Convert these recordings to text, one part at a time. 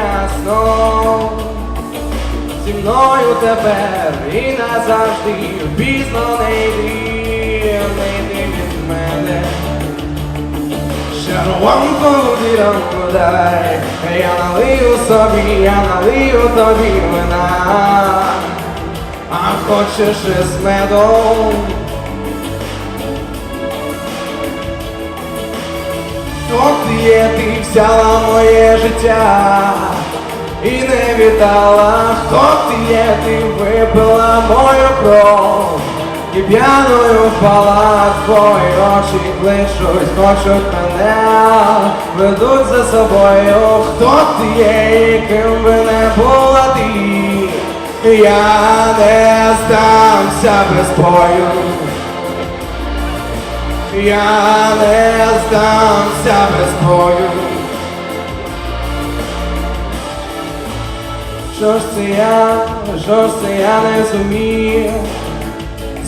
все ясно, зі мною тепер і назавжди пізно не йди, від мене. Шарованку діранку дай, я налию собі, я налию тобі вина, а хочеш із медом. Хто ти є, ти взяла моє життя і не віддала, хто є, ти випила мою кров і п'яною впала, твої очі кличуть, хочуть мене, ведуть за собою, хто ти є, і би не була ти, я не здамся без бою. Я не здамся без бою. Що ж це я, що ж це я не зумів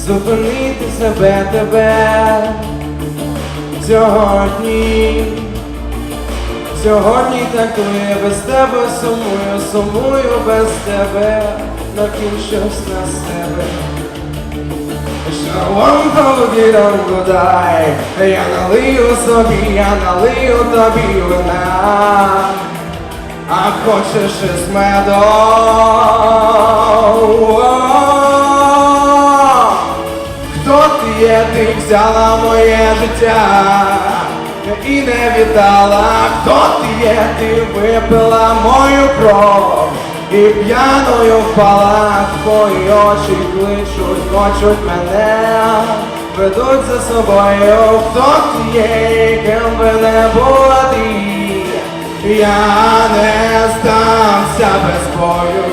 зупинити себе тебе сьогодні. Сьогодні так я без тебе сумую, сумую без тебе, накінчився на себе. Шалом діранку дай, я налию собі, я налию тобі вина, а хочеш із медом. Хто ти є, ти взяла моє життя і не віддала, хто ти є, ти випила мою кров і п'яною впала, твої очі кличуть, хочуть мене, ведуть за собою, хто ти є, ким би не була ти, я не здамся без бою.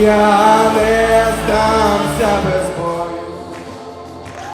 Я не здамся